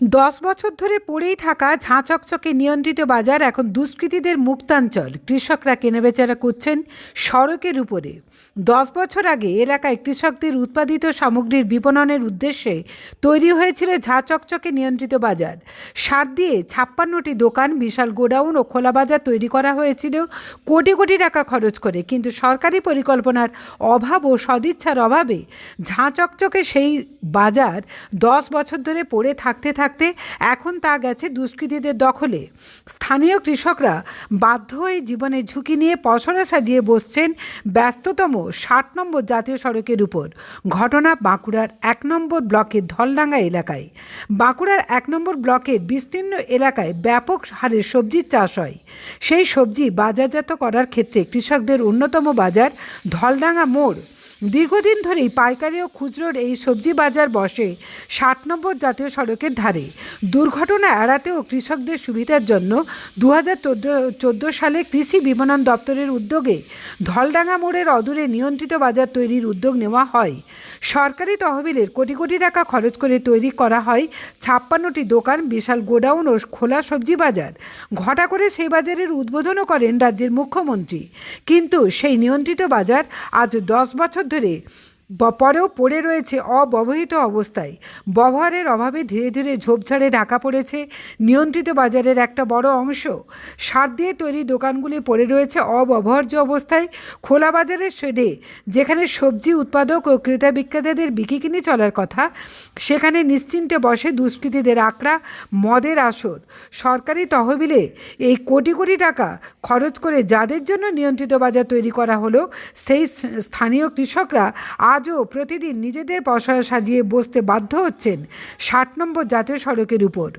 দশ বছর ধরে পড়েই থাকা ঝাঁ চকচকে নিয়ন্ত্রিত বাজার এখন দুষ্কৃতীদের মুক্তাঞ্চল। কৃষকরা কেনাবেচারা করছেন সড়কের উপরে। দশ বছর আগে এলাকায় কৃষকদের উৎপাদিত সামগ্রীর বিপণনের উদ্দেশ্যে তৈরি হয়েছিল ঝাঁ চকচকে নিয়ন্ত্রিত বাজার। সার দিয়ে ছাপ্পান্নটি দোকান, বিশাল গোডাউন ও খোলা বাজার তৈরি করা হয়েছিল কোটি কোটি টাকা খরচ করে। কিন্তু সরকারি পরিকল্পনার অভাব ও সদিচ্ছার অভাবে ঝাঁ চকচকে সেই বাজার দশ বছর ধরে পড়ে থাকতে থাকতে এখন তা গেছে দুষ্কৃতীদের দখলে। স্থানীয় কৃষকরা বাধ্য হয়ে জীবনের ঝুঁকি নিয়ে পসরা সাজিয়ে বসছেন ব্যস্ততম ষাট নম্বর জাতীয় সড়কের উপর। ঘটনা বাঁকুড়ার এক নম্বর ব্লকের ধলডাঙ্গা এলাকায়। বাঁকুড়ার এক নম্বর ব্লকের বিস্তীর্ণ এলাকায় ব্যাপক হারে সবজির চাষ হয়। সেই সবজি বাজারজাত করার ক্ষেত্রে কৃষকদের অন্যতম বাজার ধলডাঙ্গা মোড়। দীর্ঘদিন ধরেই পাইকারি ও খুচরোর এই সবজি বাজার বসে ষাট নম্বর জাতীয় সড়কের ধারে। দুর্ঘটনা এড়াতে ও কৃষকদের সুবিধার জন্য দু হাজার চোদ্দ সালে কৃষি বিপণন দপ্তরের উদ্যোগে ধলডাঙ্গা মোড়ের অদূরে নিয়ন্ত্রিত বাজার তৈরির উদ্যোগ নেওয়া হয়। সরকারি তহবিলের কোটি কোটি টাকা খরচ করে তৈরি করা হয় ছাপ্পান্নটি দোকান, বিশাল গোডাউন ও খোলা সবজি বাজার। ঘটা করে সেই বাজারের উদ্বোধনও করেন রাজ্যের মুখ্যমন্ত্রী। কিন্তু সেই নিয়ন্ত্রিত বাজার আজ দশ বছর ধরে ব- পরেও পড়ে রয়েছে অব্যবহৃত অবস্থায়। ব্যবহারের অভাবে ধীরে ধীরে ঝোপঝাড়ে ঢাকা পড়েছে। নিয়ন্ত্রিত বাজারের একটা বড় অংশ। সার দিয়ে তৈরি দোকানগুলি পড়ে রয়েছে অব্যবহার্য অবস্থায়। খোলা বাজারের শেডে, যেখানে সবজি উৎপাদক ও ক্রেতা বিক্রেতাদের বিকিকিনি চলার কথা, সেখানে নিশ্চিন্তে বসে দুষ্কৃতীদের আঁকড়া, মদের আসর। সরকারি তহবিলে এই কোটি কোটি টাকা খরচ করে যাদের জন্য নিয়ন্ত্রিত বাজার তৈরি করা হলো, সেই স্থানীয় কৃষকরা আজও প্রতিদিন নিজেদের পসরা সাজিয়ে বসতে বাধ্য হচ্ছেন ষাট নম্বর জাতীয় সড়কের উপর।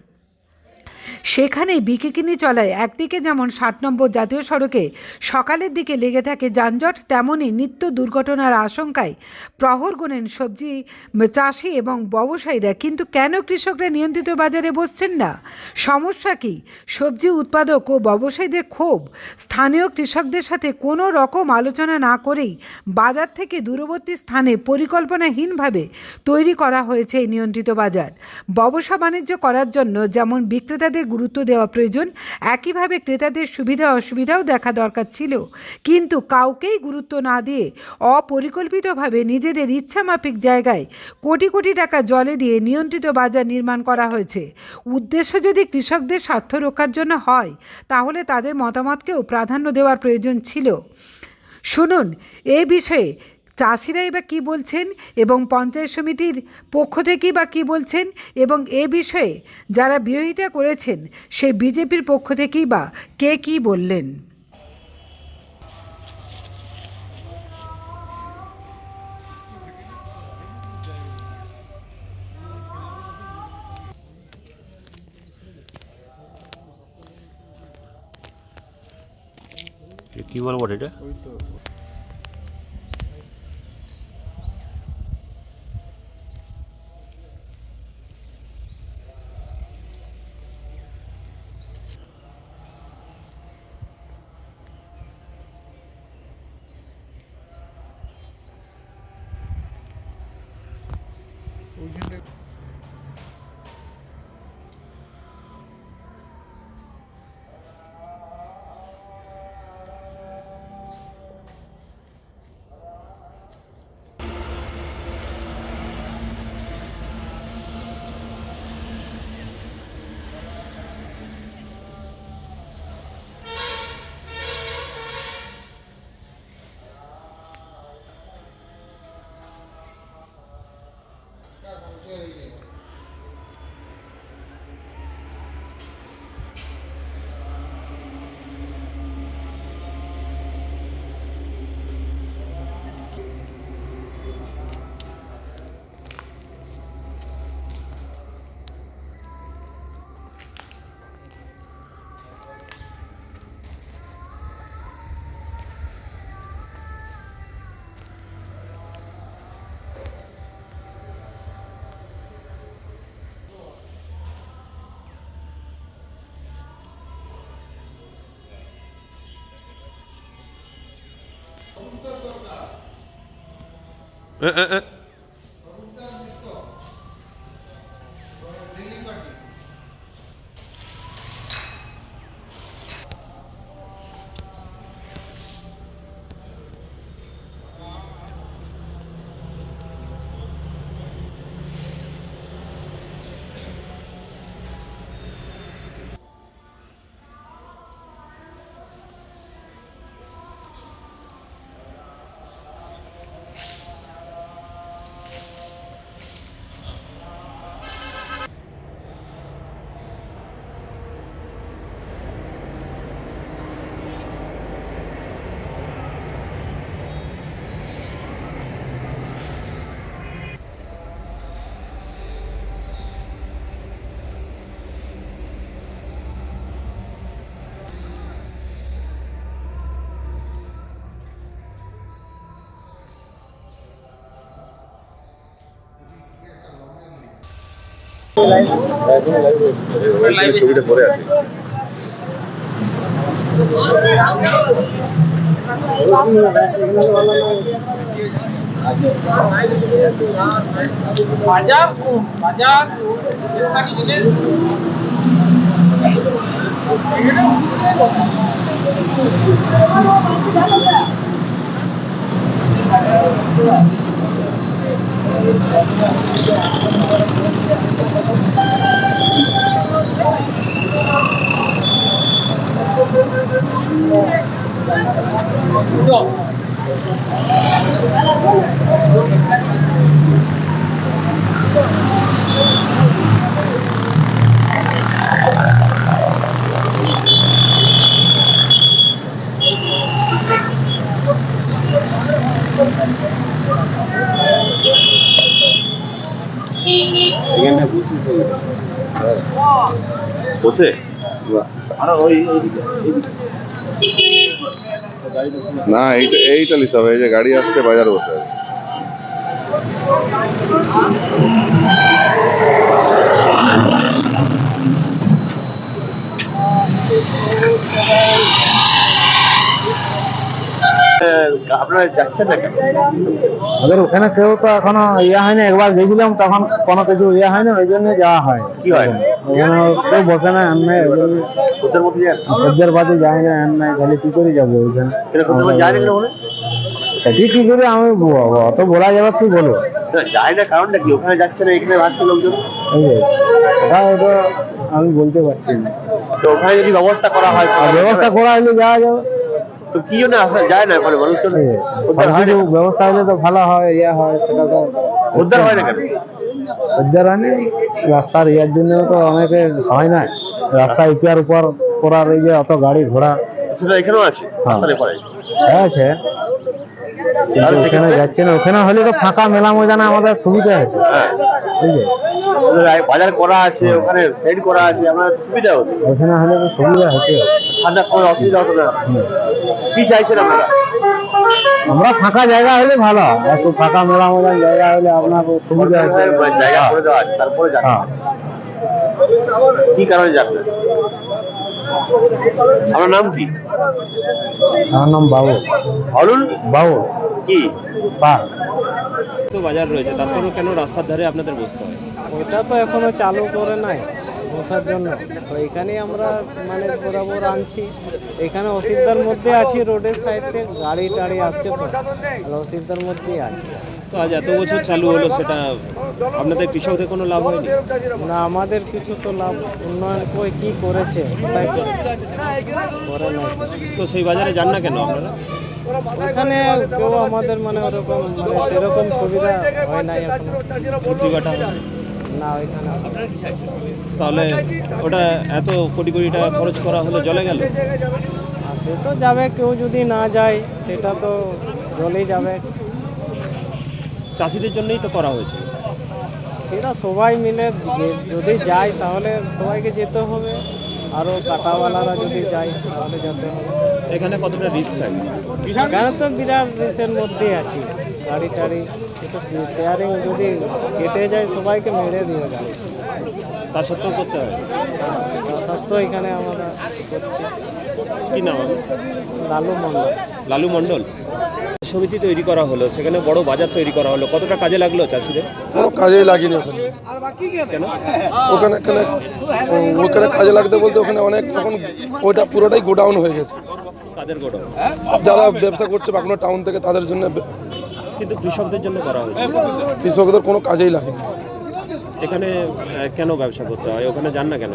সেখানে বিকিকিনি চলায়। একদিকে যেমন ষাট নম্বর জাতীয় সড়কে সকালের দিকে লেগে থাকে যানজট তেমনই নিত্য দুর্ঘটনার আশঙ্কায় প্রহর গোনেন সবজি চাষি এবং ব্যবসায়ীরা। কিন্তু কেন কৃষকরা নিয়ন্ত্রিত বাজারে বসছেন না? সমস্যা কি? সবজি উৎপাদক ও ব্যবসায়ীদের ক্ষোভ। স্থানীয় কৃষকদের সাথে কোনো রকম আলোচনা না করেই বাজার থেকে দূরবর্তী স্থানে পরিকল্পনাহীনভাবে তৈরি করা হয়েছে এই নিয়ন্ত্রিত বাজার। ব্যবসা বাণিজ্য করার জন্য যেমন বিক্রেতাদের গুরুত্ব দেওয়া প্রয়োজন। একইভাবে ক্রেতাদের সুবিধা অসুবিধাও দেখা দরকার ছিল। কিন্তু কাউকেই গুরুত্ব না দিয়ে অপরিকল্পিতভাবে নিজেদের ইচ্ছামাফিক জায়গায় কোটি কোটি টাকা জলে দিয়ে নিয়ন্ত্রিত বাজার নির্মাণ করা হয়েছে। উদ্দেশ্য যদি কৃষকদের স্বার্থ রক্ষার জন্য হয়, তাহলে তাদের মতামতকেও প্রাধান্য দেওয়ার প্রয়োজন ছিল। শুনুন, এ বিষয়ে চাষিরাই বা কী বলছেন এবং পঞ্চায়েত সমিতির পক্ষ থেকেই বা কী বলছেন এবং এ বিষয়ে যারা বিরোধিতা করেছেন, সেই বিজেপির পক্ষ থেকেই বা কে কী বললেন? কি বলব এটা? এ, এ, এ। ছবিটা পরে আছে বাজার বাজার জিনিস এখানে বসে না এইটা এইটা নিতে হবে এই যে গাড়ি আসছে বাজার বসে আছে। আপনারা যাচ্ছেন না ওদের ওখানে কেউ তো এখনও ইয়ে হয়নি একবার গেছিলাম তখন কোনো কিছু ইয়ে হয়নি ওই জন্য যাওয়া হয়। কি হয়? ওখানে কেউ বসে না এমনি ওদের মধ্যে যান? খদ্দের বাদে যায় না এমনি তাহলে কি করে যাব যায় না সেটি কি করে আমি অত বলা যাবে কি যায় না কারণটা কি? ওখানে যাচ্ছে না এখানে আসছে লোকজন? ওটা ওটা আমি বলতে পারছি না। তো ওখানে যদি ব্যবস্থা করা হয় ব্যবস্থা করা হলে যাওয়া যাবে। তো কি জন্য আসা যায় না ওখানে মানুষজন? এই উদ্ধার হয় না? ব্যবস্থা হলে তো ভালো হয় ইয়ে হয় সেটা তো উদ্ধার হয় না কেন? উদ্ধার হয়নি। রাস্তার ইয়ার জন্য তো অনেকে হয় না। রাস্তা ইপিয়ার উপর করার এই যে অত গাড়ি ঘোড়া। সেটা এখানেও আছে? হ্যাঁ। পরে আছে। ওখানে যাচ্ছে না। ওখানে হলে তো ফাঁকা মেলা ময়দানে আমাদের সুবিধা হ্যাঁ। বাজার করা আছে ওখানে সেট করা আছে সুবিধা হতো ওখানে হলে তো সুবিধা হচ্ছে। ঠান্ডার সময় অসুবিধা হতো না। কি চাইছেন আপনারা? আমরা ফাঁকা জায়গা হলে ভালো। একটু ফাঁকা মেলা ময়দান জায়গা হলে আপনার সুবিধা আছে জায়গা করে দেওয়া আছে তারপরে যান হ্যাঁ। কি কারণে যাবেন আমার নাম কি? আমার নাম বাবু অরুণ বাবু কি? পা তো বাজার রয়েছে তারপরেও কেন রাস্তার ধারে আপনাদের বসতে হয়? ওইটা তো এখনও চালু করে নাই। বসার জন্য। তো এখানেই আমরা মানে বরাবর আনছি। এখানে অসুবিধার মধ্যে আছি রোডের সাইডে গাড়ি টাড়ি আসছে তো। অসুবিধার মধ্যেই আছি। তো আজ এত বছর চালু হলো সেটা আপনাদের কৃষকদের কোনো লাভ হয়নি? না আমাদের কিছু তো লাভ উন্নয়ন কই কি করেছে তাই করে তো সেই বাজারে যান না কেন আপনারা? ওখানে কেউ আমাদের মানে ওরকম মানে সেরকম সুবিধা হয় নাই এখন। না ওইখানে তাহলে ওটা এত কোটি কোটি টাকা খরচ করা হলো জলে গেল? আর সে তো যাবে কেউ যদি না যায় সেটা তো জলেই যাবে। চাষিদের জন্যই তো করা হয়েছে। সেটা সবাই মিলে যদি যায় তাহলে সবাইকে যেতে হবে। আরও কাটাওয়ালারা যদি যায় তাহলে যেতে হবে। এখানে কতটা রিস্ক থাকে? এখানে তো বিরাট রিস্কের মধ্যেই আছি। গাড়ি টাড়ি একটু টেয়ারিং যদি কেটে যায় সবাইকে মেরে দিয়ে গাড়ি তা সত্ত্বেও করতে হয়? সত্ত্বেও এখানে আমরা করছি। কি নাম? লালু মন্ডল লালু মণ্ডল। সমিতি তৈরি করা হলো সেখানে বড় বাজার তৈরি করা হলো। কতটা কাজে লাগল চাষিদের? কোনো কাজেই লাগেনি ওখানে। কেন? ওখানে ওখানে ওখানে কাজে লাগতে বলতে ওখানে অনেক তখন ওইটা পুরোটাই গোডাউন হয়ে গেছে। কাদের গোডাউন? যারা ব্যবসা করছে বাঁকুড়া টাউন থেকে তাদের জন্য কিন্তু কৃষকদের জন্য করা হয়েছে। কৃষকদের কোনো কাজেই লাগেনি এখানে কেন ব্যবসা করতে হয়? ওখানে যান না কেন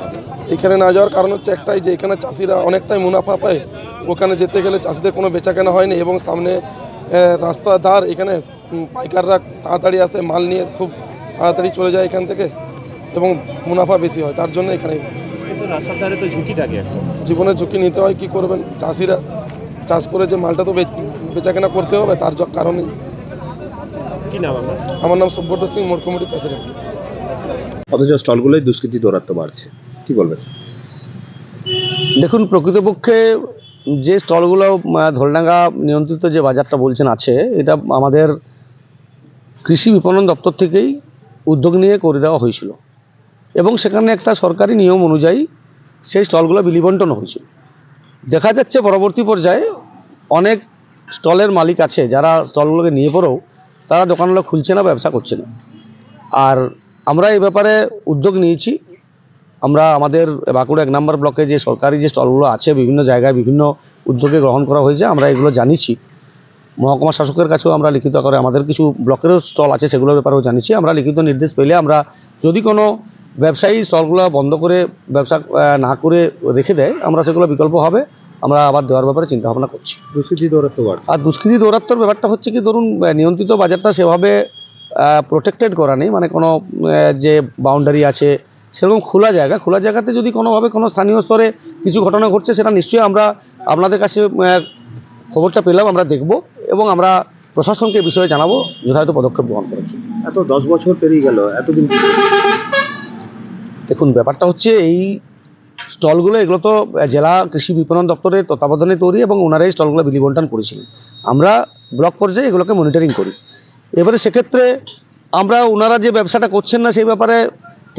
এখানে না যাওয়ার কারণ হচ্ছে একটাই যে এখানে চাষিরা অনেকটাই মুনাফা পায়। ওখানে যেতে গেলে চাষিদের কোনো বেচা কেনা হয়নি এবং সামনে রাস্তা ধার এখানে পাইকাররা তাড়াতাড়ি আসে মাল নিয়ে খুব তাড়াতাড়ি চলে যায় এখান থেকে এবং মুনাফা বেশি হয় তার জন্য এখানে। রাস্তার ধারে তো ঝুঁকি থাকে জীবনের ঝুঁকি নিতে হয় কি করবেন? চাষিরা চাষ করে যে মালটা তো বেচ- বেচাকেনা করতে হবে তার কারণে কি নাম আপনার? আমার নাম সুব্রত সিং মোড় কমিটি প্রেসিডেন্ট অথচ স্টলগুলোই দুষ্কৃতি দৌরাত্ম বাড়ছে। কি বলবেন? দেখুন প্রকৃতপক্ষে যে স্টলগুলো ধলডাঙ্গা নিয়ন্ত্রিত যে বাজারটা বলছেন আছে এটা আমাদের কৃষি বিপণন দপ্তর থেকেই উদ্যোগ নিয়ে করে দেওয়া হয়েছিল। এবং সেখানে একটা সরকারি নিয়ম অনুযায়ী সেই স্টলগুলো বিলি হয়েছিল দেখা যাচ্ছে পরবর্তী পর্যায়ে অনেক স্টলের মালিক আছে যারা স্টলগুলোকে নিয়ে পড়েও তারা দোকানগুলো খুলছে না, ব্যবসা করছে না। আর আমরা এই ব্যাপারে উদ্যোগ নিয়েছি। আমরা আমাদের বাঁকুড়া এক নম্বর ব্লকে যে সরকারি যে স্টলগুলো আছে, বিভিন্ন জায়গায় বিভিন্ন উদ্যোগে গ্রহণ করা হয়েছে, আমরা এগুলো জানিছি মহকুমা শাসকের কাছেও আমরা লিখিত করে আমাদের কিছু ব্লকেরও স্টল আছে, সেগুলোর ব্যাপারেও জানিছি আমরা লিখিত নির্দেশ পেলে আমরা যদি কোনো ব্যবসায়ী স্টলগুলো বন্ধ করে ব্যবসা না করে রেখে দেয়, আমরা সেগুলো বিকল্প হবে। আমরা আবার দেওয়ার ব্যাপারে চিন্তা ভাবনা করছি। দুষ্কৃতি দৌরাত্ম আর দুষ্কৃতি দৌরাত্মর ব্যাপারটা হচ্ছে কি ধরুন নিয়ন্ত্রিত বাজারটা সেভাবে প্রোটেক্টেড করা নেই। মানে কোনো যে বাউন্ডারি আছে সেরকম খোলা জায়গা। খোলা জায়গাতে যদি কোনোভাবে কোনো স্থানীয় স্তরে কিছু ঘটনা ঘটছে সেটা নিশ্চয়ই আমরা আপনাদের কাছে খবরটা পেলাম আমরা দেখব এবং আমরা প্রশাসনকে বিষয়ে জানাব যথাযথ পদক্ষেপ গ্রহণ করার জন্য। এত দশ বছর পেরিয়ে গেল এতদিন দেখুন ব্যাপারটা হচ্ছে এই স্টলগুলো, এগুলো তো জেলা কৃষি বিপণন দপ্তরের তত্ত্বাবধানে তৈরি এবং ওনারাই স্টলগুলো বিলি বন্টন করেছিলেন। আমরা ব্লক পর্যায়ে এগুলোকে মনিটরিং করি। এবারে সেক্ষেত্রে আমরা, ওনারা যে ব্যবসাটা করছেন না, সেই ব্যাপারে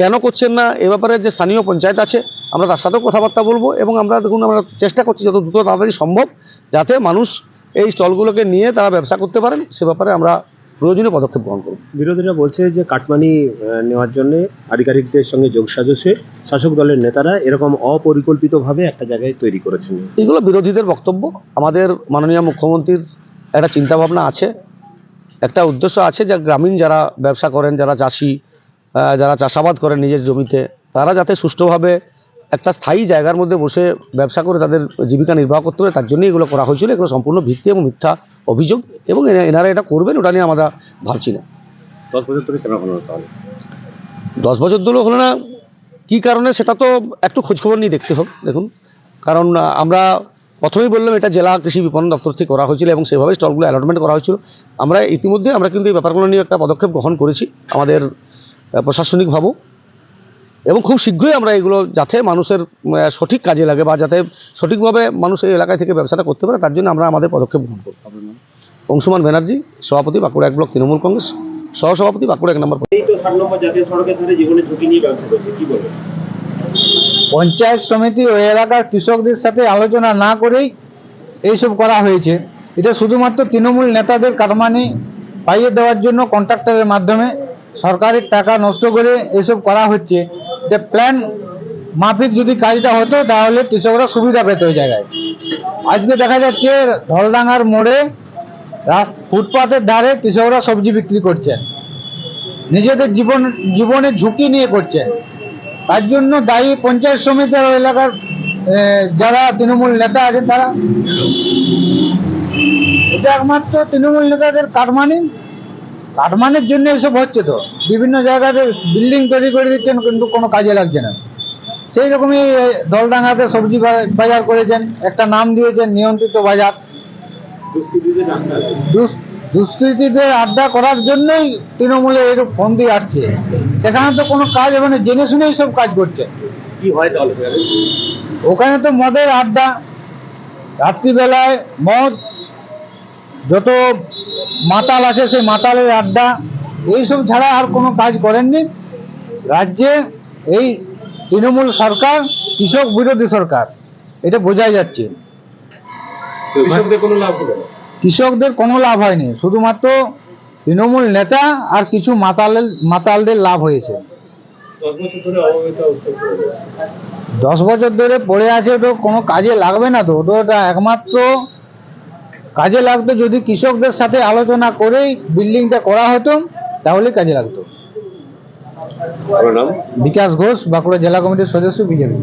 কেন করছেন না, এ ব্যাপারে যে স্থানীয় পঞ্চায়েত আছে, আমরা তার সাথেও কথাবার্তা বলব এবং আমরা দেখুন, আমরা চেষ্টা করছি যত দ্রুত তাড়াতাড়ি সম্ভব যাতে মানুষ এই স্টলগুলোকে নিয়ে তারা ব্যবসা করতে পারেন। সে ব্যাপারে আমরা প্রয়োজনীয় পদক্ষেপ গ্রহণ করব বিরোধীরা বলছে যে কাটমানি নেওয়ার জন্য আধিকারিকদের সঙ্গে যোগ সাজসে শাসক দলের নেতারা এরকম অপরিকল্পিতভাবে একটা জায়গায় তৈরি করেছেন। এগুলো বিরোধীদের বক্তব্য। আমাদের মাননীয় মুখ্যমন্ত্রীর একটা চিন্তাভাবনা আছে। একটা উদ্দেশ্য আছে যে গ্রামীণ যারা ব্যবসা করেন যারা চাষি যারা চাষাবাদ করেন নিজের জমিতে তারা যাতে সুষ্ঠুভাবে একটা স্থায়ী জায়গার মধ্যে বসে ব্যবসা করে তাদের জীবিকা নির্বাহ করতে হবে তার জন্যই এগুলো করা হয়েছিল। এগুলো সম্পূর্ণ ভিত্তি এবং মিথ্যা অভিযোগ এবং এনারা এটা করবেন ওটা নিয়ে আমরা ভাবছি না। দশ বছর ধরে কেন হলো না তাহলে? দশ বছর ধরে হলো না কী কারণে সেটা তো একটু খোঁজখবর নিয়ে দেখতে হবে দেখুন। কারণ আমরা প্রথমেই বললাম এটা জেলা কৃষি বিপণন দপ্তর থেকে করা হয়েছিল এবং সেভাবে স্টলগুলো অ্যালটমেন্ট করা হয়েছিল। আমরা ইতিমধ্যে আমরা কিন্তু এই ব্যাপারগুলো নিয়ে একটা পদক্ষেপ গ্রহণ করেছি আমাদের প্রশাসনিকভাবেও। এবং খুব শীঘ্রই আমরা এগুলো যাতে মানুষের সঠিক কাজে লাগে বা যাতে সঠিকভাবে মানুষ এই এলাকায় থেকে ব্যবসাটা করতে পারে তার জন্য আমরা আমাদের পদক্ষেপ গ্রহণ করব। অংশুমান ব্যানার্জি সভাপতি বাঁকুড়া এক ব্লক তৃণমূল কংগ্রেস সহসভাপতি বাঁকুড়া এক নম্বর এই তো ষাট নম্বর জাতীয় সড়কের ধারে জীবনের ঝুঁকি নিয়ে ব্যবসা করছে কি বলবেন? পঞ্চায়েত সমিতি ওই এলাকার কৃষকদের সাথে আলোচনা না করেই এইসব করা হয়েছে। এটা শুধুমাত্র তৃণমূল নেতাদের কাটমানি পাইয়ে দেওয়ার জন্য কন্ট্রাক্টরের মাধ্যমে সরকারের টাকা নষ্ট করে এসব করা হচ্ছে। যে প্ল্যান মাফিক যদি কাজটা হতো, তাহলে কৃষকরা সুবিধা পেত ওই জায়গায়। আজকে দেখা যাচ্ছে ধলডাঙ্গার মোড়ে রাস ফুটপাতের ধারে কৃষকরা সবজি বিক্রি করছেন। নিজেদের জীবন, জীবনের ঝুঁকি নিয়ে করছেন। তার জন্য দায়ী পঞ্চায়েত সমিতির এলাকার যারা তৃণমূল নেতা আছেন তারা। এটা একমাত্র তৃণমূল নেতাদের কাটমানি। কাটমানির জন্য এসব হচ্ছে তো। বিভিন্ন জায়গাতে বিল্ডিং তৈরি করে দিচ্ছেন কিন্তু কোনো কাজে লাগছে না। সেই রকমই দলডাঙ্গাতে সবজি বাজার করেছেন। একটা নাম দিয়েছেন নিয়ন্ত্রিত বাজার। দুষ্কৃতীদের আড্ডা করার জন্যই তৃণমূলে এরকম ফন্দি আসছে। সেখানে তো কোনো কাজ মানে জেনে শুনেই সব কাজ করছে। কি হয় তাহলে ওখানে তো মদের আড্ডা রাত্রিবেলায় মদ যত মাতাল আছে সেই মাতালের আড্ডা এইসব ছাড়া আর কোনো কাজ করেননি। রাজ্যে এই তৃণমূল সরকার কৃষক বিরোধী সরকার এটা বোঝাই যাচ্ছে। কৃষকদের কোনো লাভ কৃষকদের কোনো লাভ হয়নি শুধুমাত্র তৃণমূল নেতা আর কিছু মাতালের মাতালদের লাভ হয়েছে। দশ বছর ধরে পড়ে আছে তো কোনো কাজে লাগবে না তো ওটা ওটা একমাত্র কাজে লাগতো যদি কৃষকদের সাথে আলোচনা করেই বিল্ডিংটা করা হতো তাহলে কাজে লাগতো। বিকাশ ঘোষ বাঁকুড়া জেলা কমিটির সদস্য বিজেপি।